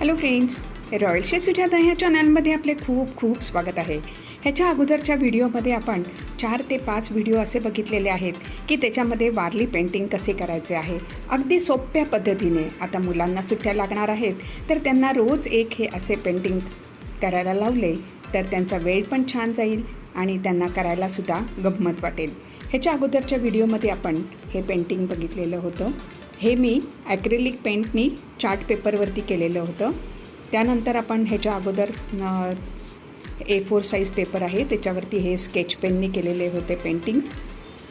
Hello friends रॉयलशी Sujata ह्या चॅनलमध्ये आपले खूप खूप स्वागत आहे. ह्याच्या अगोदरच्या व्हिडिओमध्ये आपण चार ते पाच व्हिडिओ असे बघितलेले आहेत की त्याच्यामध्ये वारली पेंटिंग कसे करायचे आहे. अगदी सोप्या पद्धतीने आता मुलांना सुट्ट्या लागणार आहेत तर त्यांना रोज एक हे असे पेंटिंग करायला लावले तर त्यांचा वेळ पण छान जाईल आणि त्यांना करायलासुद्धा गंमत वाटेल. ह्याच्या अगोदरच्या व्हिडिओमध्ये आपण हे पेंटिंग बघितलेलं होतं. हे मी ॲक्रेलिक पेंटनी चार्ट पेपरवरती केलेलं होतं. त्यानंतर आपण ह्याच्या अगोदर ए फोर साईज पेपर आहे. त्याच्यावरती हे स्केच पेननी केलेले होते पेंटिंग्स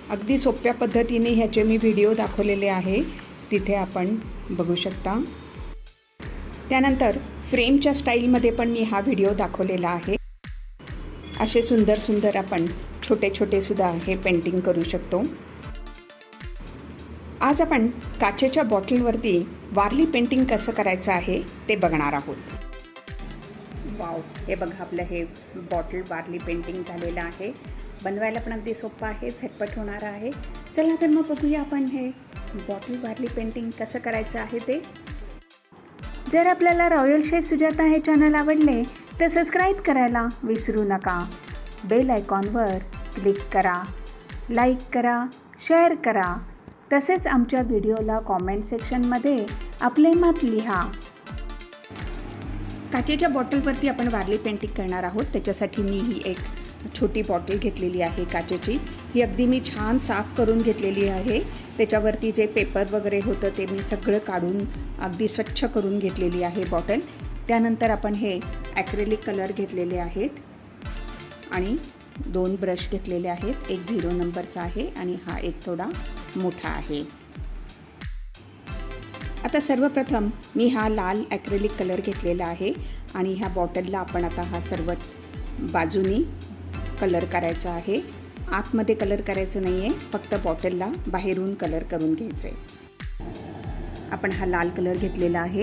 अगदी सोप्या पद्धतीने ह्याचे मी व्हिडिओ दाखवलेले आहे. तिथे आपण बघू शकता. त्यानंतर फ्रेमच्या स्टाईलमध्ये पण मी हा व्हिडिओ दाखवलेला आहे. असे सुंदर सुंदर आपण छोटे छोटे सुद्धा हे पेंटिंग करू शकतो. आज आपण काचेच्या बॉटलवरती वारली पेंटिंग कसं करायचं आहे ते बघणार आहोत. वाव हे बघा आपलं हे बॉटल वारली पेंटिंग झालेलं आहे. बनवायला पण अगदी सोपं आहे झटपट होणार आहे. चला तर मग बघूया आपण हे बॉटल वारली पेंटिंग कसं करायचं आहे ते. जर आपल्याला रॉयल शेफ सुजाता हे चॅनल आवडले तर सबस्क्राईब करायला विसरू नका. बेल आयकॉनवर क्लिक करा. लाईक करा शेअर करा. तसेच आमच्या व्हिडिओला कॉमेंट सेक्शनमध्ये आपले मत लिहा. काचेच्या बॉटलवरती आपण वारली पेंटिंग करणार आहोत. त्याच्यासाठी मी ही एक छोटी बॉटल घेतलेली आहे काचेची. ही अगदी मी छान साफ करून घेतलेली आहे. त्याच्यावरती जे पेपर वगैरे होतं ते मी सगळं काढून अगदी स्वच्छ करून घेतलेली आहे बॉटल त्यानंतर आपण हे ॲक्रेलिक कलर घेतलेले आहेत. आणि दोन ब्रश घेतलेले आहेत. एक झिरो नंबरचा आहे आणि हा एक थोडा मोठा आहे. आता सर्वप्रथम मी हा लाल ॲक्रेलिक कलर घेतलेला आहे आणि ह्या बॉटलला आपण आता हा सर्व बाजूनी कलर करायचा आहे. आतमध्ये कलर करायचं नाही आहे फक्त बॉटलला बाहेरून कलर करून घ्यायचं आहे आपण हा लाल कलर घेतलेला आहे.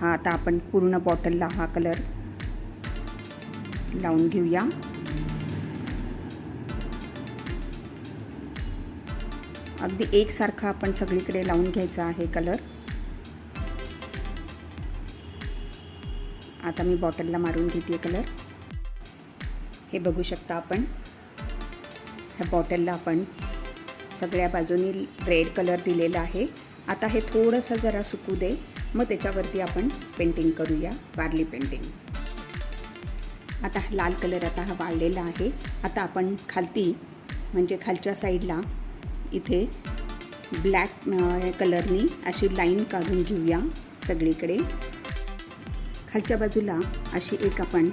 हा आता आपण पूर्ण बॉटलला हा कलर लावून घेऊया. अगदी एकसारखा आपण सगळीकडे लावून घ्यायचा आहे कलर. आता मी बॉटलला मारून घेते कलर. हे बघू शकता आपण. ह्या बॉटलला आपण सगळ्या बाजूनी रेड कलर दिलेला आहे. आता हे थोडंसं जरा सुकू दे. मग त्याच्यावरती आपण पेंटिंग करूया वारली पेंटिंग. आता हा लाल कलर आता हा वाळलेला आहे. आता आपण खालती म्हणजे खालच्या साईडला इथे ब्लॅक कलरनी अशी लाईन काढून घेऊया सगळीकडे. खालच्या बाजूला अशी एक आपण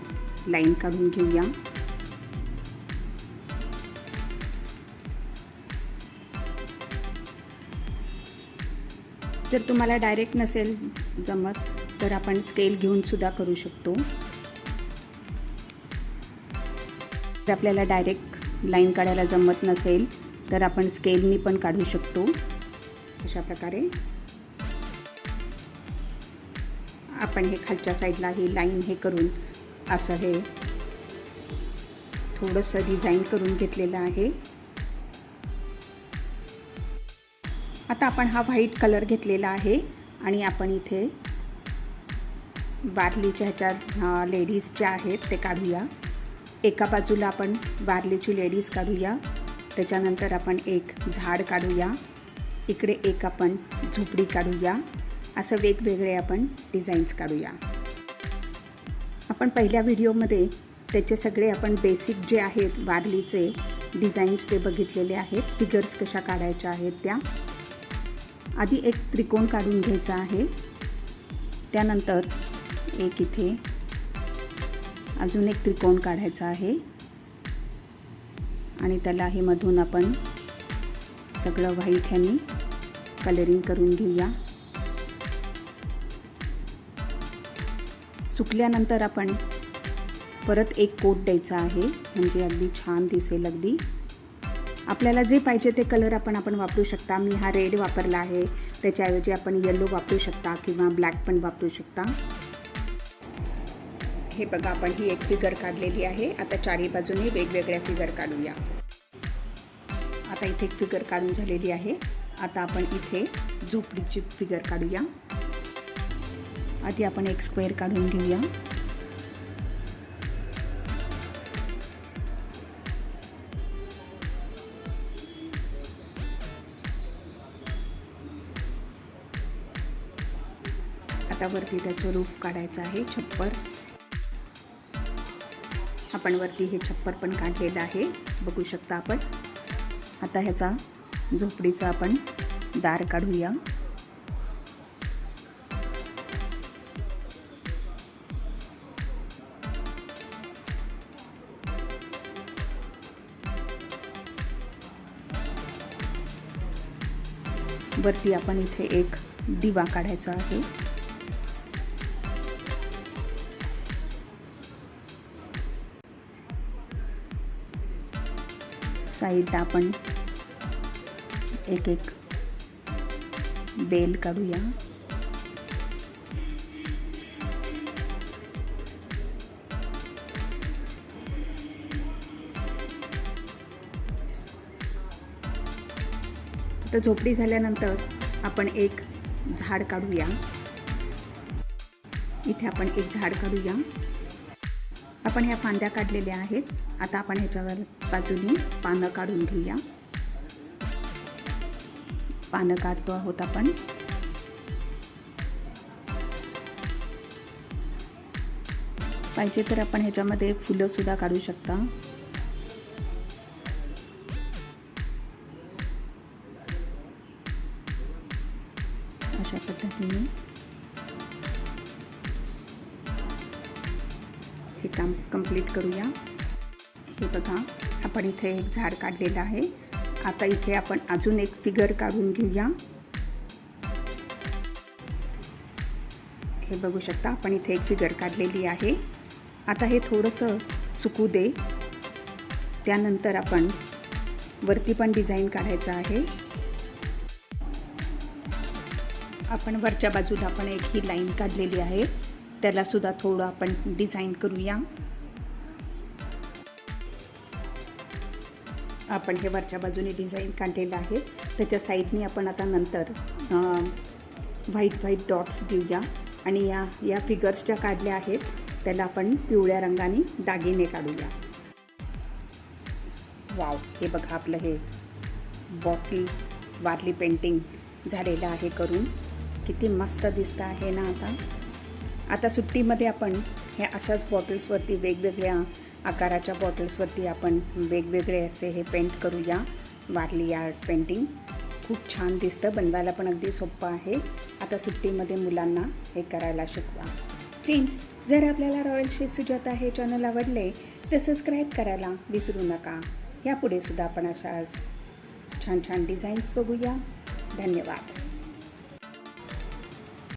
लाईन काढून घेऊया. जर तुम्हाला डायरेक्ट नसेल जमत तर आपण स्केल घेऊन सुद्धा करू शकतो. जर आपल्याला डायरेक्ट लाईन काढायला जमत नसेल तर आपण स्केलनी पण काढू शकतो. अशा प्रकारे. आपण हे खालच्या साईडला ही लाईन हे करून असं हे थोडंसं डिझाईन करून घेतलेलं आहे. आता आपण हा व्हाईट कलर घेतलेला आहे आणि आपण इथे वारलीच्या ह्याच्या लेडीज ज्या आहेत ते काढूया. एका बाजूला आपण वारलीची लेडीज काढूया. त्याच्यानंतर आपण एक झाड काढूया. इकडे एक आपण झोपडी काढूया. असं वेगवेगळे आपण डिझाईन्स काढूया. आपण पहिल्या व्हिडिओमध्ये त्याचे सगळे आपण बेसिक जे आहेत वारलीचे डिझाईन्स ते बघितलेले आहेत. फिगर्स कशा काढायच्या आहेत त्या. आधी एक त्रिकोण काढून घ्यायचा आहे. त्यानंतर एक इथे अजून एक त्रिकोण काढायचा आहे. आणि त्याला हे मधून आपण सगळं व्हाईट ह्यानी कलरिंग करून घेऊया. सुकल्यानंतर आपण परत एक कोट द्यायचा आहे म्हणजे अगदी छान दिसेल अगदी. आपल्याला जे पाहिजे ते कलर आपण आपण वापरू शकता. मी हा रेड वापरला आहे. त्याच्याऐवजी आपण येलो वापरू शकता किंवा ब्लॅक पण वापरू शकता. हे बघा आपण ही एक फिगर काढलेली आहे. आता चारी बाजूने वेगवेगळ्या फिगर काढूया. आता इथे एक फिगर काढून झालेली आहे. आता आपण इथे झोपडीची फिगर काढूया. आधी आपण एक स्क्वेअर काढून घेऊया. आता वरती त्याचं रूफ काढायचं आहे छप्पर. आपण वरती हे छप्पर पण काढलेलं आहे. बघू शकता आपण. आता ह्याचा झोपडीचा आपण दार काढूया. वरती आपण इथे एक दिवा काढायचा आहे. साईडला आपण एक एक बेल काढूया. तर झोपडी झाल्यानंतर आपण एक झाड काढूया. इथे आपण एक झाड काढूया. आपण ह्या फांद्या काढलेल्या आहेत. आता आपण ह्याच्यावर बाजूनी पानं काढून घेऊया. पानं काढतो आहोत आपण. पाहिजे तर आपण ह्याच्यामध्ये फुलंसुद्धा काढू शकता. अशा पद्धतीने. हे काम कंप्लीट करूया. हे बघा आपण इथे एक झाड काढलेलं आहे. आता इथे आपण अजून एक फिगर काढून घेऊया. हे बघू शकता आपण इथे एक फिगर काढलेली आहे. आता हे थोडंसं सुकू दे. त्यानंतर आपण वरती पण डिझाईन काढायचं आहे. आपण वरच्या बाजूला आपण एक ही लाईन काढलेली आहे. त्याला सुद्धा थोडं आपण डिझाईन करूया. आपण हे वरच्या बाजूने डिझाईन काढलेलं आहे. त्याच्या साईडने आपण आता नंतर व्हाईट व्हाईट डॉट्स देऊया. आणि या या फिगर्स ज्या काढल्या आहेत त्याला आपण पिवळ्या रंगाने दागिने काढूया. वाव हे बघा आपलं हे बॉटल वारली पेंटिंग झालेलं आहे करून. किती मस्त दिसतं आहे ना आता. आता सुट्टीमध्ये आपण ह्या अशाच बॉटल्सवरती वेगवेगळ्या आकाराच्या बॉटल्सवरती आपण वेगवेगळे असे हे पेंट करूया. Warli art painting. खूप छान दिसतं. बनवायला पण अगदी सोपं आहे. आता सुट्टीमध्ये मुलांना हे करायला शिकवा. फ्रेंड्स जर आपल्याला रॉयल शेफ सुजाता हे चॅनल आवडले तर सबस्क्राईब करायला विसरू नका. यापुढे सुद्धा आपण अशाच छान छान डिझाईन्स बघूया. धन्यवाद.